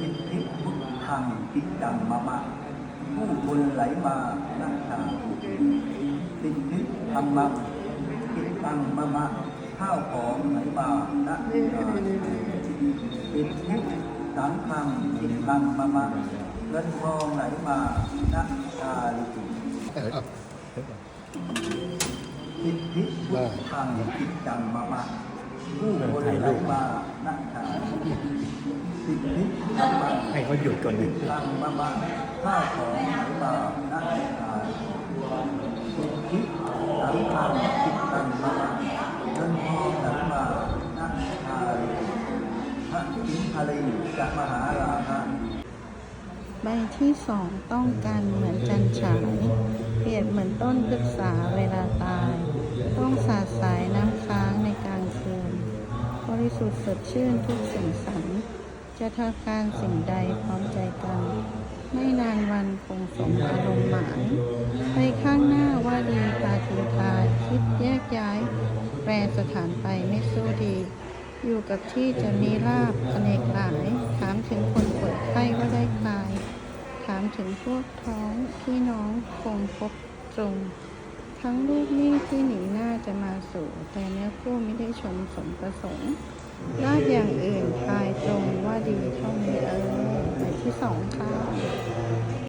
อิทธิพุทธังกิจจังมะมะผู้คนไหลมานักชาสิทธิธรรมังกิจตังมะมะข้าวของไหลมานักชาสิทธิสังฆังกิจตังมะมะเงินทองไหลมานักชาลิติสิทธิพุทธังกิจจังมะมะผู้คนไหลมานักชา เขาหยุดก่อนดิตังมามาข้าวของไหลมานักกาสุขิสังฆังจิตตังมาเงินทองไหลมานักกายพระสิงหลีจะมหาราคะใบที่สองต้องการเหมือนจันฉายเปรียบเหมือนต้นพฤกษาเวลาตาย ต้องสาดสายน้ำค้างในกลางคืน บริสุทธิ์สดชื่นทุกสิ่งสัน จะทำการสิ่งใดพร้อมใจกัน ไม่นานวันคงสมอารมณ์หมายไปข้างหน้าว่าดีตาทีทายคิดแยกย้าย แปรสถานไปไม่สู้ดี อยู่กับที่จะมีลาบอเนกหลาย ถามถึงคนป่วยไข้ว่าได้คลาย ถามถึงพวกท้องพี่น้องคงพบตรงทั้งลูกหนี้ที่หนีหน้าจะมาสู่ แต่เนื้อคู่ไม่ได้ชมสมประสงค์ลาบอย่างอื่นทายตรง ดีเท่านี้เออใบที่สองค่ะ